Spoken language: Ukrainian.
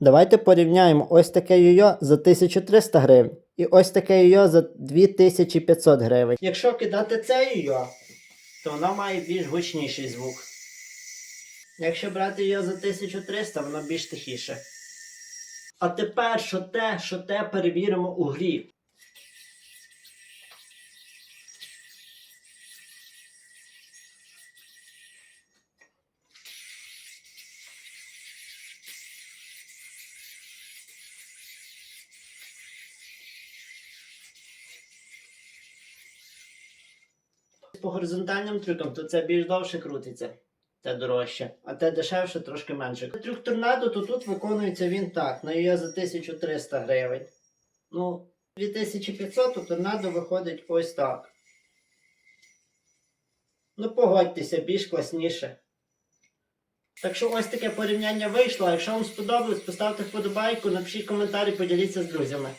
Давайте порівняємо ось таке йо за 1300 гривень і ось таке йо за 2500 гривень. Якщо кидати це йо, то воно має більш гучніший звук. Якщо брати йо за 1300, воно більш тихіше. А тепер що те, що те перевіримо у грі. По горизонтальним трюкам, то це більш довше крутиться. Це дорожче, а те дешевше трошки менше. Трюк торнадо, то тут виконується він так, на її за 1300 гривень. Ну, 2500 то торнадо виходить ось так. Ну, погодьтеся, більш класніше. Так що ось таке порівняння вийшло. Якщо вам сподобалось, поставте вподобайку, напишіть коментарі, поділіться з друзями.